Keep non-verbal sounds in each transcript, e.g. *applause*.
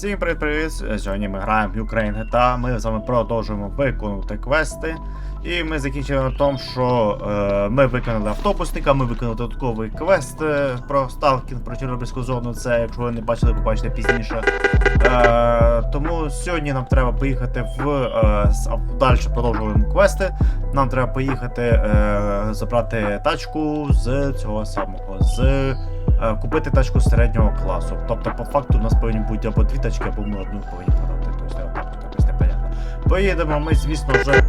Всім привіт-привіт! Сьогодні ми граємо в Ukraine GTA, ми з вами продовжуємо виконувати квести. І ми закінчили на тому, що е, ми виконали автобусника, ми виконали додатковий квест е, про сталкінг про Чорнобильську зону. Це, якщо ви не бачили, побачите пізніше. Е, тому сьогодні нам треба поїхати в е, далі продовжуємо квести. Нам треба поїхати е, забрати тачку з цього самого. з купити тачку середнього класу. Тобто, по факту, у нас повинні бути або дві тачки, або ми одну повинні продати. Тобто, якось непонятно. Поїдемо ми, звісно, вже.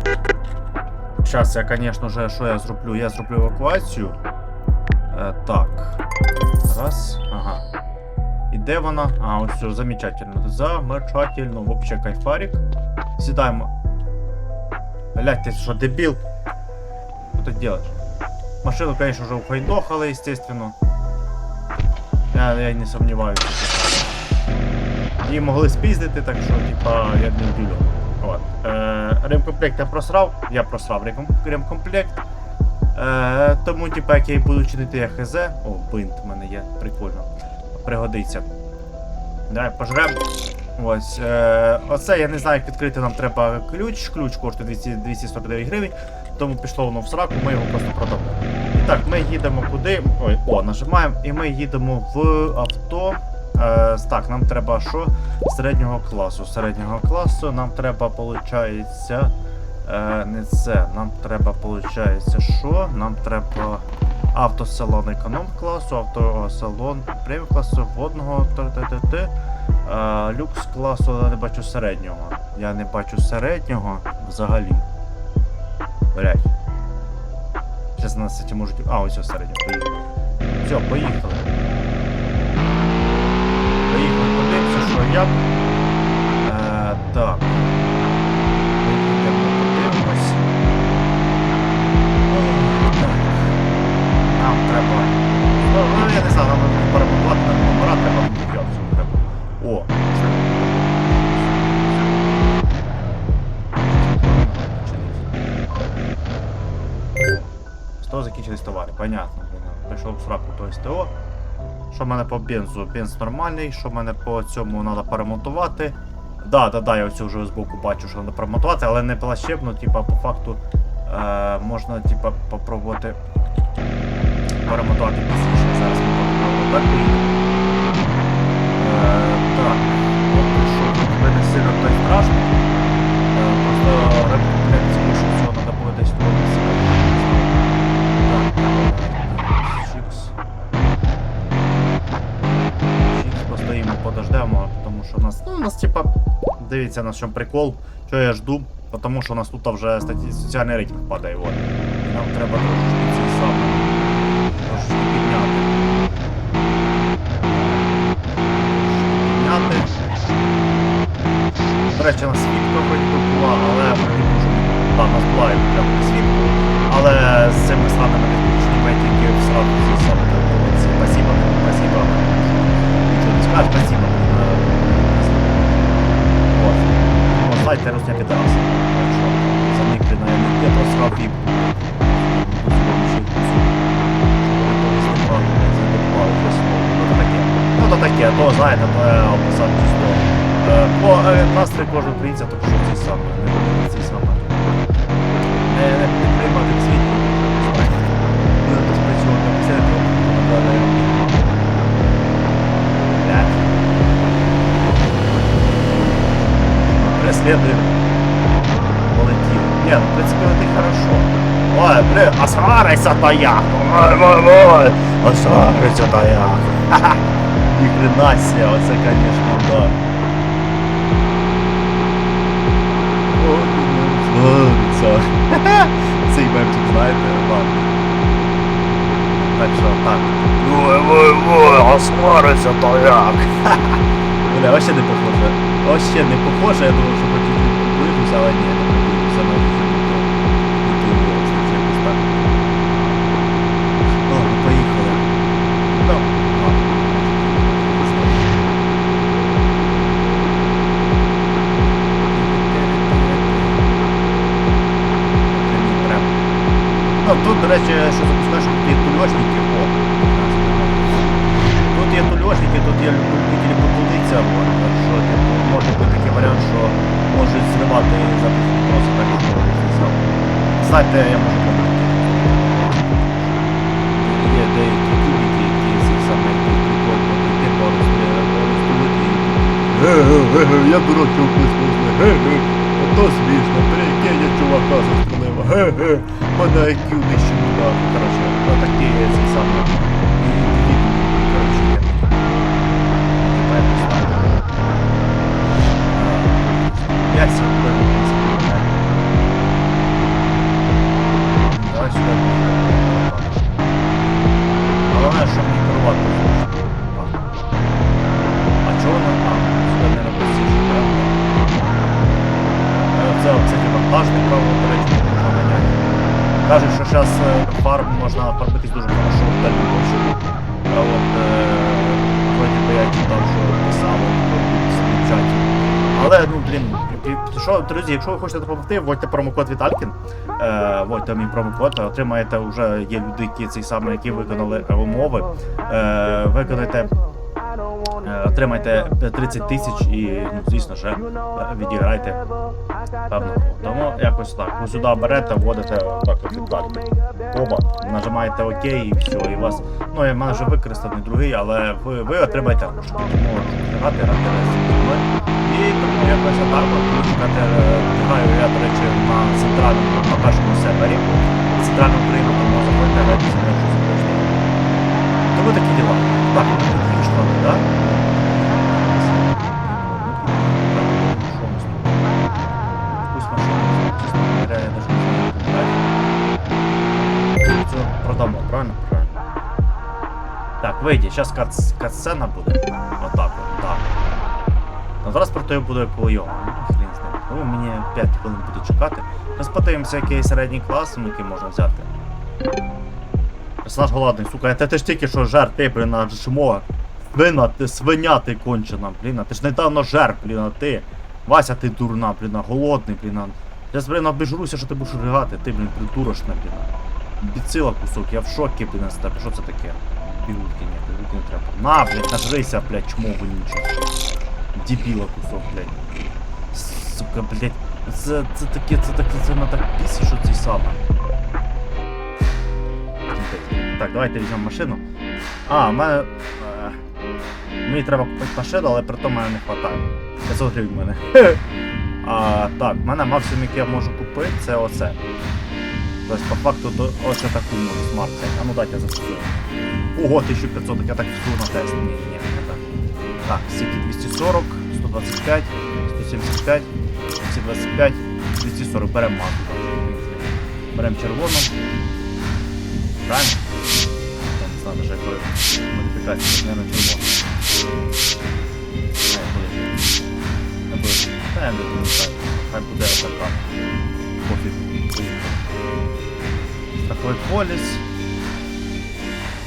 Зараз я, звісно ж, що я зроблю? Я зроблю евакуацію. Е, так. Раз. Ага. І де вона? А, ось все, замечательно. Замечательно. Вообще кайфарик. Сідаємо. Блять, ти що, дебіл? Що ти делаешь? Машину, конечно, уже ухайдохали, естественно. Я, я не сомневаюся. Її могли спіздити, так що, типа, я не вділю. От. Е, ремкомплект я просрав, я просрав ремком- ремкомплект. Е, тому, типа, як я буду чинити я хз. О, бинт в мене є, прикольно. Пригодиться. Давай пожрем. Ось. Е, оце я не знаю, як відкрити нам треба ключ. Ключ коштує 200, 249 гривень. Тому пішло воно в сраку, ми його просто продамо. Так, ми їдемо куди. Ой, о, нажимаємо, і ми їдемо в авто. Е, так, нам треба що? Середнього класу. Середнього класу нам треба, виходить. Е, не це. Нам треба, виходить, що? Нам треба автосалон економ класу, автосалон преміум класу, водного т-т-т-т. Е, люкс класу я не бачу середнього. Я не бачу середнього взагалі. Блять. Зараз нас ці можуть. А, ось ось середньо, поїхали. Все, поїхали. Поїхали, подивимося, що як. Е, так. СТО закінчились товари, понятно. Прийшов сраку до СТО. Що в мене по бензу? Бенз нормальний, що в мене по цьому треба перемонтувати. Да, да, да, я ось вже збоку бачу, що треба перемонтувати, але не плащебно, типа, по факту е, можна типа, попробувати перемотувати пізніше. Зараз ми попробуємо так. Е, так, поки що мене сильно той страшно. Дивіться на чому прикол, що я жду, тому що у нас тут вже статті, соціальний рейтинг падає, от. І нам треба трошечки цей трошечки підняти. До речі, у нас свідка вроді би була, але вроді вже була. Нас була і прямо свідку, але з цими сраними відключеннями тільки в сраку зі ці Спасибо, спасибо. Нічого не скажеш, спасибо. От. Розняти Тараса. Так що, за них принаймні, я просрав віп. Ну, то таке. То знаєте, то я описав чисто. Е, По е, настрій кожен українця, то що це саме, не ці. Не, приймати світло, Преследуем. Полетів. Не, ну в принципі летить хорошо. Ой, бля, а свариться то як? Ой, ой, ой, а свариться то як? Ха-ха. Ні хрена себе, оце, конечно, да. Цей мемчик, знаєте, ладно. Так що так. Ой, ой, ой, а свариться то як? Бля, вообще не похоже. Вообще не похоже, я думаю, що хотів приближуся, але ні, не приближуся, навіть вже не то. Не то виросте, це якось так. Ладно, поїхали. Ну, ладно. Прям. Ну, тут, до речі, що запускаєш, тут є тульошники. О, Тут є тульошники, тут є любителі потулиться, от, що, типу, може бути такий варіант, що можуть зривати запис просто так, що. Знаєте, я можу помилити. Є деякі кубики, які ці саме прикольно прийти по розділити і Ге-ге-ге, я дурачок висловився, ге-ге, ото смішно, прикинь, я чувака застрелив, ге-ге, мене IQ нижче нуля. Коротше, то такі ці саме А, що, друзі, якщо ви хочете допомогти, вводьте промокод Віталькін. Е, вводьте мій промокод, отримаєте вже є люди, які цей самий, які виконали умови. Е, виконайте Отримайте 30 тисяч і, ну, звісно ж, е, відіграйте певну. Тому якось так. Ви сюди берете, вводите так віддати. Оба, нажимаєте ОК і все, і вас. Ну, я мене вже використаний другий, але ви, ви отримаєте гроші. Тому грати, грати. І тому якось так от е, Граю я, до речі, на центральному, на першому сервері. Центральну Україну, тому заходьте грати. Тому такі діла. Так, так? Пусть машина, честно говоря, я правильно? Правильно. Так, вийди, зараз кат, катсцена буде. Отак от, так. Ну зараз про те буде. Ну, ним. Тому мені 5 хвилин буде чекати. Зараз подивимося, який середній клас, ну, який можна взяти. Персонаж голодний, сука, ти, ти ж тільки що жер, ти, блін, а жмо. Свина, ти свиня ти кончена, блін, ти ж недавно жер, блін, ти. Вася, ти дурна, блін, голодний, блін. Я блін, обіжруся, що ти будеш ригати, ти, блін, придурошна, блін. Біцила кусок, я в шокі, блін, з тебе. Що це таке? Пігулки, ні, пігулки не треба. На, блядь, нажрися, блядь, чмо вонюче. Дебіла кусок, блядь. Сука, блядь. Це, це таке, це таке, це на так пісі, що цей саме. Так, давайте візьмемо машину. А, в мене. Мені треба купити машину, але при тому мене не вистачає. 500 гривень в мене. *laughs* А, так, в мене максимум, який я можу купити, це оце. Тобто, по факту, ось таку можу смарт А ну дайте я запустую. Ого, 1500, так я так фіксую на тест. Ні, ні, не так. Так, стільки 240, 125, 175, 225, 240. Беремо маску. Беремо червону. Правильно? Я не знаю, даже якої модифікації, наверное, червоно. Не Та я не так. Хай буде отака. Пофіг. Страховий поліс.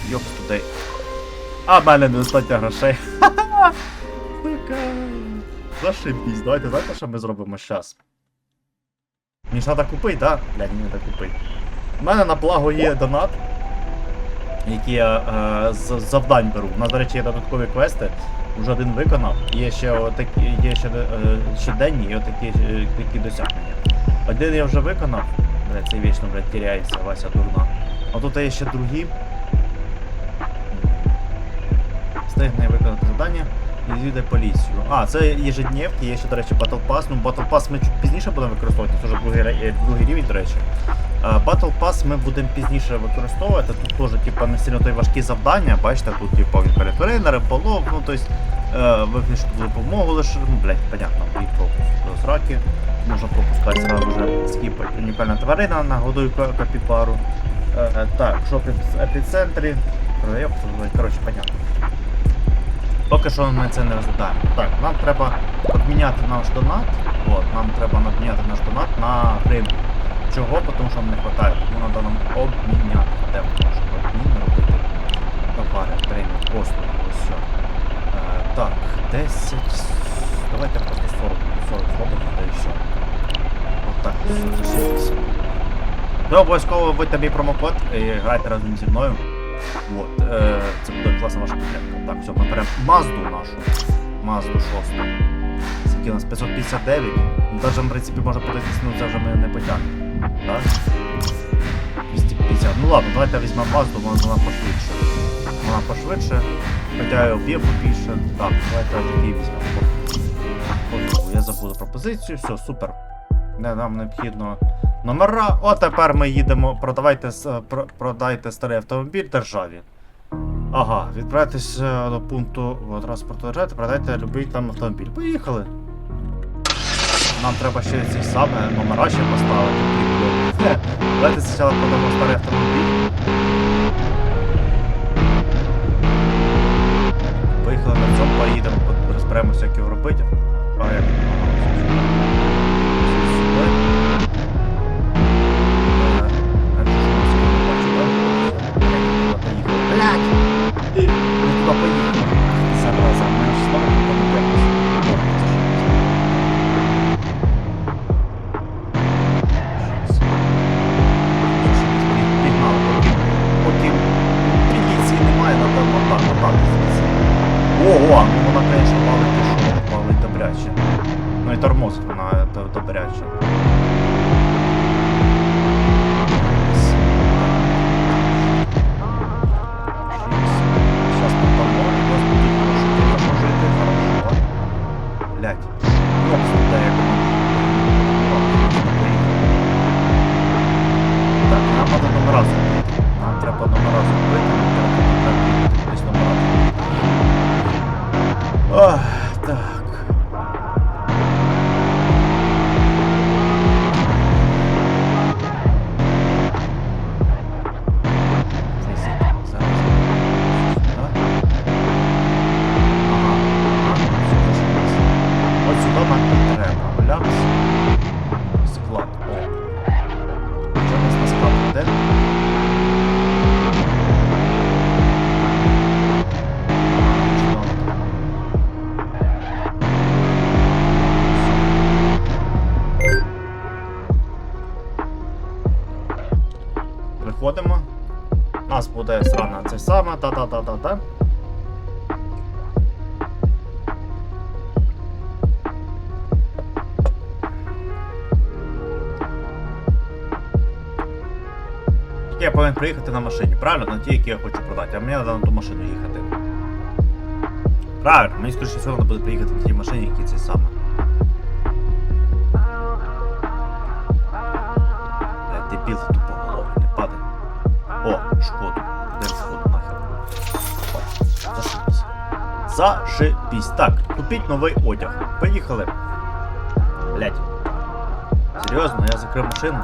Йопс туди. А в мене недостатньо грошей. *laughs* Сука. Зашибісь. Давайте знаєте, що ми зробимо зараз? Мені ж треба купити, так? Да? Блядь, мені треба купити. У мене на благо є донат, які я е, з завдань беру. У нас, до речі, є додаткові квести. Вже один виконав. Є ще отакі, є ще е, щоденні і отакі е, такі досягнення. Один я вже виконав. Блядь, це вічно, блядь, теряється, Вася дурна. А тут є ще другі. Встигне виконати завдання і відвідає поліцію. А, це ежедневки, є ще, до речі, Battle Pass. Ну, Battle Pass ми пізніше будемо використовувати, це вже другий, е, другий рівень, до речі. А, Battle Pass ми будемо пізніше використовувати. Тут теж, типа, не сильно той важкі завдання. Бачите, тут, типа, він перетворив, риболов, ну, тобто, е, виключно допомогу лише, ну, блядь, понятно, і пропуск до зраки. Можна пропускати зразу вже скіпати. Унікальна тварина, нагодую ка- капібару. Е, е, так, що в епіцентрі. Продає, коротше, понятно. Поки що ми це не розглядаємо. Так, нам треба обміняти наш донат. От, нам треба обміняти наш донат на гривню. Чого? Тому що нам не вистачає. Тому треба нам обміняти. Де ми обмін робити? Товари, премію, послуги, ось. Е, так, 10. Давайте просто 40. 40 зробимо, та і все. Отак, все, Ви обов'язково вводьте мій промокод і грайте разом зі мною. От, е, це буде класна ваша підтримка. Так, все, ми беремо Мазду нашу. Мазду 6. скільки у нас? 559. Ну, Даже, в принципі, можна подивитися, ну це вже ми не потягнемо. Так? 250. Ну ладно, давайте візьмемо базу, вона, вона пошвидше. Вона пошвидше. Хоча і об'єм більше. Так, давайте такий візьмемо. От, я забув пропозицію, все, супер. Не, нам необхідно номера. О, тепер ми їдемо. Продавайте, про- продайте старий автомобіль державі. Ага, відправитись е, до пункту транспорту держави, продайте любий там автомобіль. Поїхали. Нам треба ще ці саме номера ще поставити. прикольно. Давайте спочатку продамо старий автомобіль. Поїхали на цьому, поїдемо, розберемося, як його робити. А як? Звідси. Ого, ну вона, звісно, палить і палить добряче. Ну і тормоз вона добряче. Виходимо. У нас буде срана це саме, та-та-та-та-та. Я повинен приїхати на машині, правильно? На ті, які я хочу продати, а мені треба на ту машину їхати. Правильно, мені скоріше всього треба буде приїхати на тій машині, які це саме. Шкоду. Де шкоду нахер? Зашибись. Зашибись. Так, купіть новий одяг. Поїхали. Блять. Серйозно, я закрив машину.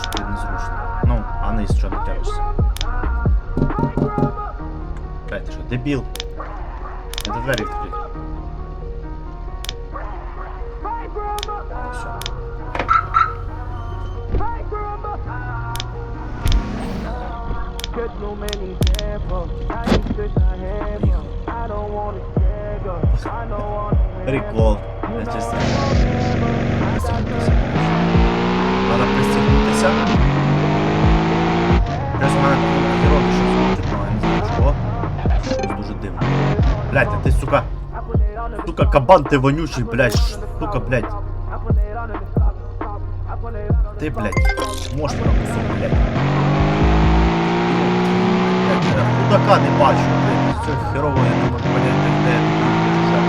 Щось незручно. Ну, а не що не тягнешся. Блять, ти Прикол. Я пристегнутися. Плюс у мене керовки щось крутить, але не знаю чого. Щось дуже дивно. Блять, а ти, сука. Сука, кабан ти вонючий, блять. Сука, блять. Ти, блять, можеш на кусок, блять. Я худака не бачу, блять. Все херово, я не можу поняти, де я.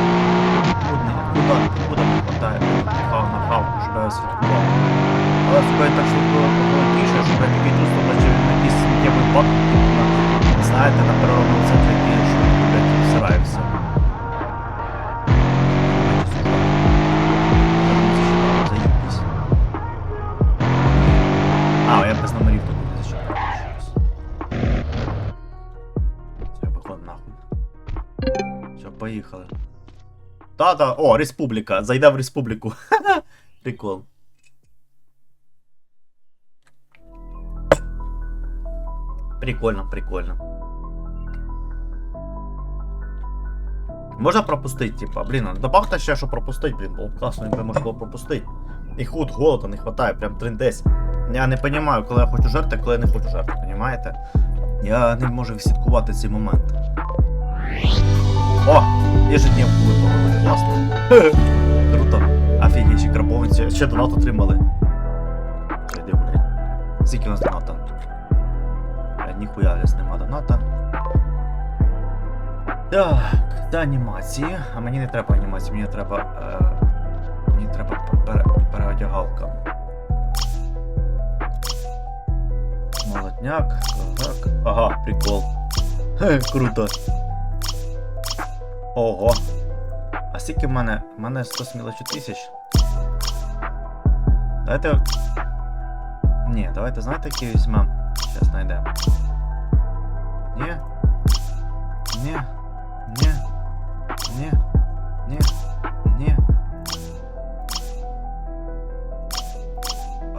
Куди, куди, не хватає, хав на хавку, щоб я слідкував. Але сука, я так швидко більше, щоб я такий чувство, наче він якийсь сміттєвий бак, знаєте, на переробному центрі, який швидко, блядь, всирає Все, поїхали. Та-та, о, республіка. Зайде в республіку. *laughs* Прикол. Прикольно, прикольно. Можна пропустити, типа, блін, добавте ще, що пропустити, блін, було б класно, якби можна було пропустити. І худ, голода не хватає, прям триндесь. Я не розумію, коли я хочу жерти, коли я не хочу жерти, розумієте? Я не можу відслідкувати цей момент. О! Ежедневку виповнили, класно. Круто. Офігеть, крабовиці, ще донат отримали. Йди, блядь. Скільки у нас доната? Блядь, ніхуя десь нема доната. Так, та анімації. А мені не треба анімації, мені треба. Е, мені треба пере, переодягалка. Молодняк. Так. Ага, прикол. Хе, круто. Ого. А скільки в мене? В мене 100 смілочу тисяч. Давайте. Ні, давайте знаєте, який візьмемо. Зараз знайдемо. Ні. Ні. Ні. Ні. Ні. Ні.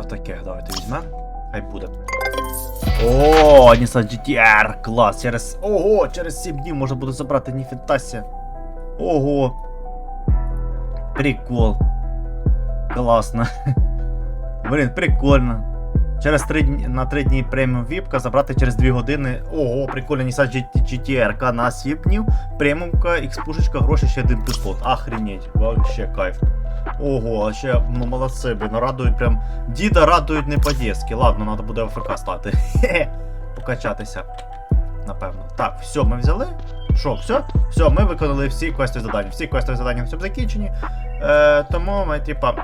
Отаке, давайте візьмемо. Хай буде. О, Nissan GTR, клас, через. Ого, через 7 днів можна буде забрати ніфітася. Ого. Прикол. Класно. Блін, прикольно. Через 3 дні, на 3 дні преміум віпка забрати через 2 години. Ого, прикольно, Nissan GT GTR на 7 днів. Преміумка, X-пушечка, гроші ще один пістот. Охренеть, вообще кайф. Ого, а ще, ну молодці, блін, ну радують прям. Діда радують не по-дєски. Ладно, треба буде АФК стати. *laughs* Хе-хе. Покачатися. Напевно. Так, все, ми взяли. Що, все? Все, ми виконали всі квести завдання. Всі квести завдання на цьому закінчені. Е, тому ми, типа.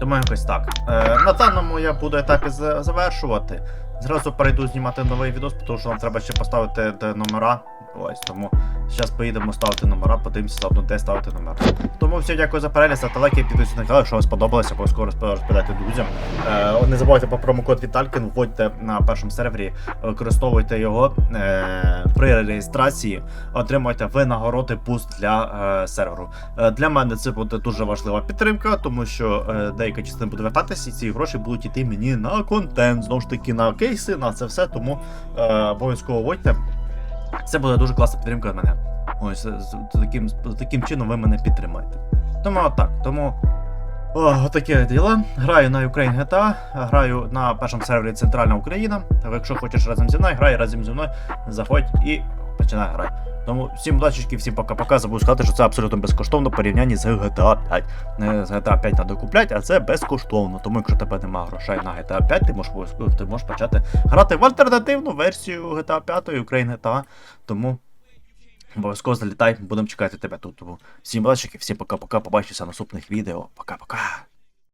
Тому якось так. Е, на даному я буду етапі завершувати. Зразу перейду знімати новий відос, тому що нам треба ще поставити номера. Ось тому зараз поїдемо ставити номера, подивимося заодно, де ставити номера. Тому всім дякую за перегляд, ставте лайки, підписуйтесь на канал, якщо вам сподобалося, обов'язково розп- розповідайте друзям. Е, не забувайте про промокод Віталькін, вводьте на першому сервері, використовуйте його е, при реєстрації, отримуйте винагороди буст для е, серверу. Е, для мене це буде дуже важлива підтримка, тому що е, деяка частина буде вертатися, і ці гроші будуть йти мені на контент, знову ж таки на кейси, на це все. Тому е, обов'язково вводьте. Це буде дуже класна підтримка від мене. Ось таким, таким чином ви мене підтримаєте. Тому отак. Тому о, отакі діла. Граю на Ukraine GTA, граю на першому сервері Центральна Україна. Якщо хочеш разом зі мною, грай разом зі мною, заходь і починай грати. Тому всім удачі, всім пока-пока. Забув сказати, що це абсолютно безкоштовно в порівнянні з GTA 5. Не з GTA 5 треба купляти, а це безкоштовно. Тому якщо тебе немає грошей на GTA 5, ти можеш ти можеш почати грати в альтернативну версію GTA 5 Ukraine GTA. Тому обов'язково залітай, будемо чекати тебе тут. Тому всім удачі, всім пока-пока. Побачимося в наступних відео. Пока-пока.